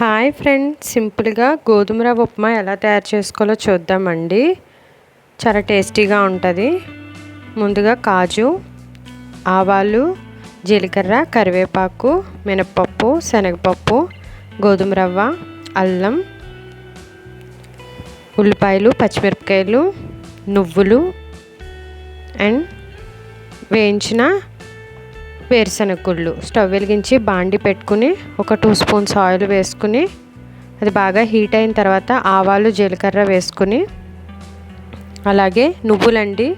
Hi friend సింపుల్గా గోధుమ రవ్వ ఉప్మా ఎలా తయారు చేసుకోవాలో చూద్దామండి. చాలా టేస్టీగా ఉంటుంది. ముందుగా కాజు ఆవాలు జీలకర్ర కరివేపాకు మినప్పప్పు శనగపప్పు గోధుమ రవ్వ అల్లం ఉల్లిపాయలు పచ్చిమిరపకాయలు నువ్వులు అండ్ వేయించిన వేరుశనగ గుళ్ళు స్టవ్ వెలిగించి బాండి పెట్టుకుని ఒక టూ స్పూన్స్ ఆయిల్ వేసుకుని అది బాగా హీట్ అయిన తర్వాత ఆవాలు జీలకర్ర వేసుకుని అలాగే నువ్వులండి.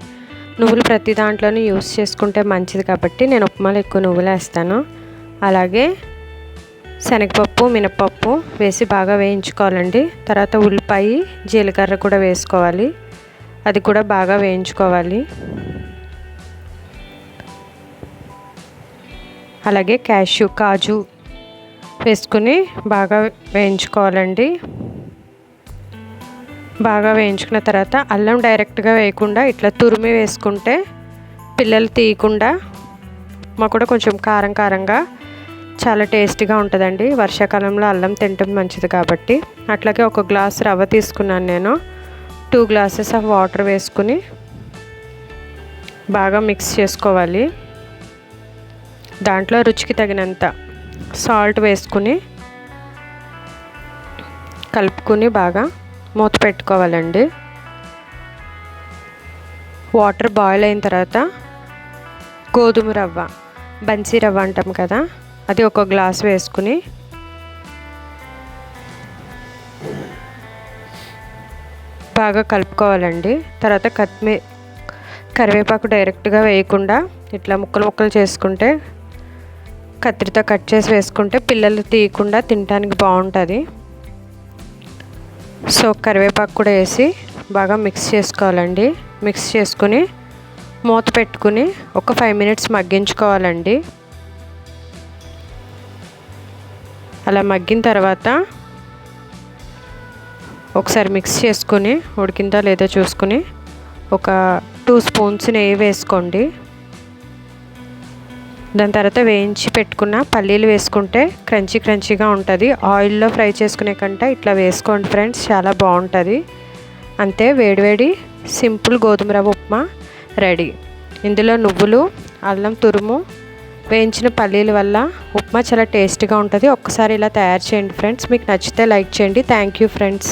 నువ్వులు ప్రతి దాంట్లోనూ యూస్ చేసుకుంటే మంచిది కాబట్టి నేను ఉప్మాలో ఎక్కువ నువ్వులు వేస్తాను. అలాగే శనగపప్పు మినపప్పు వేసి బాగా వేయించుకోవాలండి. తర్వాత ఉల్లిపాయ జీలకర్ర కూడా వేసుకోవాలి. అది కూడా బాగా వేయించుకోవాలి. అలాగే క్యాష్యూ కాజు వేసుకుని బాగా వేయించుకోవాలండి. బాగా వేయించుకున్న తర్వాత అల్లం డైరెక్ట్గా వేయకుండా ఇట్లా తురిమి వేసుకుంటే పిల్లలు తీయకుండా మా కూడా కొంచెం కారం కారంగా చాలా టేస్టీగా ఉంటుందండి. వర్షాకాలంలో అల్లం తింటం మంచిది కాబట్టి. అట్లాగే ఒక గ్లాస్ రవ్వ తీసుకున్నాను నేను. టూ గ్లాసెస్ ఆఫ్ వాటర్ వేసుకుని బాగా మిక్స్ చేసుకోవాలి. దాంట్లో రుచికి తగినంత సాల్ట్ వేసుకుని కలుపుకుని బాగా మూత పెట్టుకోవాలండి. వాటర్ బాయిల్ అయిన తర్వాత గోధుమ రవ్వ బన్సీ రవ్వ అంటాం కదా అది ఒక గ్లాస్ వేసుకుని బాగా కలుపుకోవాలండి. తర్వాత కత్మి కరివేపాకు డైరెక్ట్గా వేయకుండా ఇట్లా ముక్కలు ముక్కలు చేసుకుంటే కత్తిరితో కట్ చేసి వేసుకుంటే పిల్లలు తీయకుండా తినడానికి బాగుంటుంది. సో కరివేపాకు కూడా వేసి బాగా మిక్స్ చేసుకోవాలండి. మిక్స్ చేసుకుని మూత పెట్టుకుని ఒక ఫైవ్ మినిట్స్ మగ్గించుకోవాలండి. అలా మగ్గిన తర్వాత ఒకసారి మిక్స్ చేసుకుని ఉడికిందా లేదో చూసుకుని ఒక టూ స్పూన్స్ నెయ్యి వేసుకోండి. దాని తర్వాత వేయించి పెట్టుకున్న పల్లీలు వేసుకుంటే క్రంచీ క్రంచీగా ఉంటుంది. ఆయిల్లో ఫ్రై చేసుకునే కంటే ఇట్లా వేసుకోండి ఫ్రెండ్స్ చాలా బాగుంటుంది. అంతే వేడివేడి సింపుల్ గోధుమ రవ్వ ఉప్మా రెడీ. ఇందులో నువ్వులు అల్లం తురుము వేయించిన పల్లీల వల్ల ఉప్మా చాలా టేస్ట్గా ఉంటుంది. ఒక్కసారి ఇలా తయారు చేయండి ఫ్రెండ్స్. మీకు నచ్చితే లైక్ చేయండి. Thank you friends.